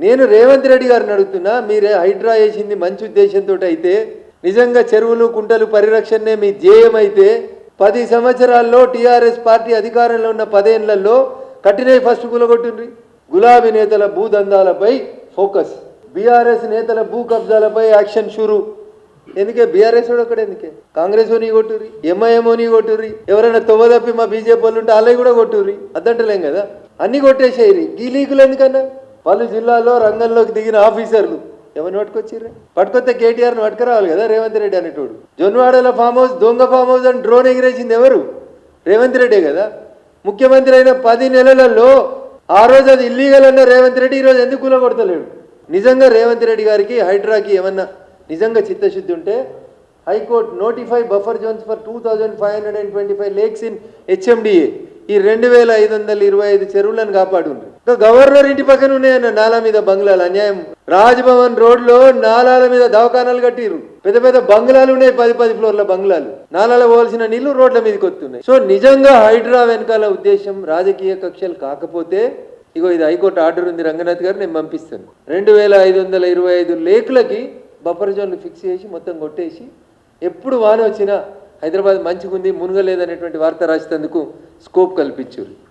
నేను రేవంత్ రెడ్డి గారిని అడుగుతున్నా మీరే హైడ్రా వేసింది మంచి ఉద్దేశంతో అయితే నిజంగా చెరువులు కుంటలు పరిరక్షణనే మీ ధ్యేయం అయితే పది సంవత్సరాల్లో టీఆర్ఎస్ పార్టీ అధికారంలో ఉన్న పదేళ్ళలో కట్టినవి ఫస్ట్ కూలగొట్టుండ్రి గులాబీ నేతల భూదందాలపై ఫోకస్. బీఆర్ఎస్ నేతల భూ కబ్జాలపై యాక్షన్ షురు. ఎందుకే? బీఆర్ఎస్ వాడు ఎందుకే? కాంగ్రెస్ ఓని కొట్టుర్రి ఎంఐఎంఓని కొట్టుర్రి ఎవరైనా తొవ్వదప్పి మా బీజేపీ వాళ్ళు ఉంటే అలాగే కూడా కొట్టుర్రి. అద్దంటలేం కదా? అన్ని కొట్టేసేయరి గీ లీకులు ఎందుకన్నా? పలు జిల్లాల్లో రంగంలోకి దిగిన ఆఫీసర్లు. ఎవరిని పట్టుకొచ్చిర్రే? పట్టుకొస్తే కేటీఆర్ని పట్టుకురావాలి కదా రేవంత్ రెడ్డి అనేటోడు. జొన్వాడల ఫామ్ హౌస్ దొంగ ఫామ్ హౌస్ అని డ్రోన్ ఎగిరేసింది ఎవరు? రేవంత్ రెడ్డే కదా. ముఖ్యమంత్రి అయిన పది నెలలలో ఆ రోజు అది ఇల్లీగల్ అన్న రేవంత్ రెడ్డి ఈరోజు ఎందుకు కూలగొడతలేడు? నిజంగా రేవంత్ రెడ్డి గారికి హైడ్రాకి ఏమన్నా నిజంగా చిత్తశుద్ధి ఉంటే high court notify buffer zones for two thousand five hundred and twenty five lakes in HMDA. ఈ రెండు వేల ఐదు వందల ఇరవై ఐదు చెరువులను కాపాడుండ్రు. ఇంకా గవర్నర్ ఇంటి పక్కన ఉన్నాయన్న నాలా మీద బంగ్లాలు అన్యాయం. రాజ్భవన్ రోడ్లో నాలాల మీద దవాఖానాలు కట్టిర్రు. పెద్ద పెద్ద బంగ్లాలు ఉన్నాయి పది పది ఫ్లోర్ల బంగ్లాలు. నాలాల పోవాల్సిన నీళ్ళు రోడ్ల మీదకి వస్తున్నాయి. సో నిజంగా హైడ్రా వెనకాల ఉద్దేశం రాజకీయ కక్షలు కాకపోతే ఇగో ఇది హైకోర్టు ఆర్డర్ ఉంది రంగనాథ్ గారు నేను పంపిస్తాను. రెండు వేల ఐదు వందల ఇరవై ఐదు లేకులకి బఫర్ జోన్లు ఫిక్స్ చేసి మొత్తం కొట్టేసి ఎప్పుడు వాన వచ్చినా హైదరాబాద్ మంచిగుంది మునగలేదనేటువంటి వార్త రాసినందుకు స్కోప్ కల్పించారు.